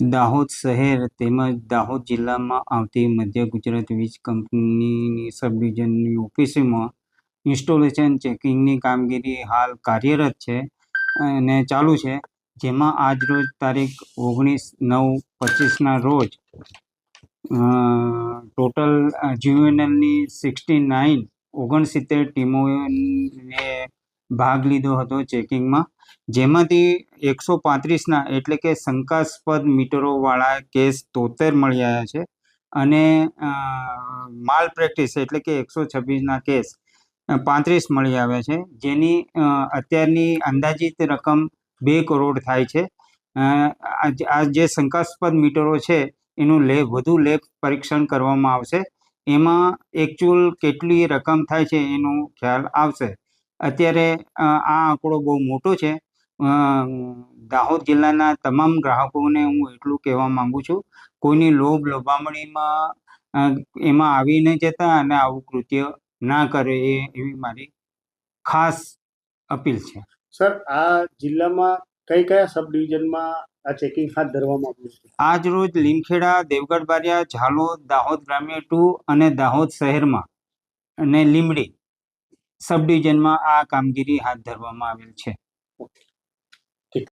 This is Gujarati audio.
દાહોદ શહેર તેમજ દાહોદ જિલ્લામાં આવતી મધ્ય ગુજરાત વીજ કંપનીની સબડિવિઝનની ઓફિસમાં ઇન્સ્ટોલેશન ચેકિંગની કામગીરી હાલ કાર્યરત છે અને ચાલુ છે, જેમાં આજ રોજ તારીખ ઓગણીસ નવ પચીસના રોજ ટોટલ જીયુએનએલની સિક્સટી નાઇન ઓગણસિત્તેર ટીમોએ ભાગ લીધો હતો ચેકિંગમાં. જેમાંથી એકસો પાંત્રીસના એટલે કે શંકાસ્પદ મીટરોવાળા કેસ તોતેર મળી આવ્યા છે. અને માલ પ્રેક્ટિસ એટલે કે એકસો છવ્વીસના કેસ પાંત્રીસ મળી આવ્યા છે. જેની અત્યારની અંદાજિત રકમ બે કરોડ થાય છે. આ જે- શંકાસ્પદ મીટરો છે, એનું લેબ વધુ લેબ પરીક્ષણ કરવામાં આવશે. એમાં એકચ્યુઅલ કેટલી રકમ થાય છે એનો ખ્યાલ આવશે. અત્યારે આ આંકડો બહુ મોટો છે. દાહોદ જિલ્લાના તમામ ગ્રાહકોને હું એટલું કહેવા માંગુ છું કોઈની લોભ લોભામણીમાં એમાં આવી નહીં જતા અને આવું કૃત્ય ના કરે એ એવી મારી ખાસ અપીલ છે. સર આ જિલ્લામાં કઈ કયા સબ ડિવિઝનમાં આ ચેકિંગ હાથ ધરવામાં આવ્યું છે? આજ રોજ લીમખેડા દેવગઢ બારિયા ઝાલોદ દાહોદ ગ્રામ્ય ટુ અને દાહોદ શહેરમાં અને લીમડી સબ ડિવિઝનમાં આ કામગીરી હાથ ધરવામાં આવેલ છે.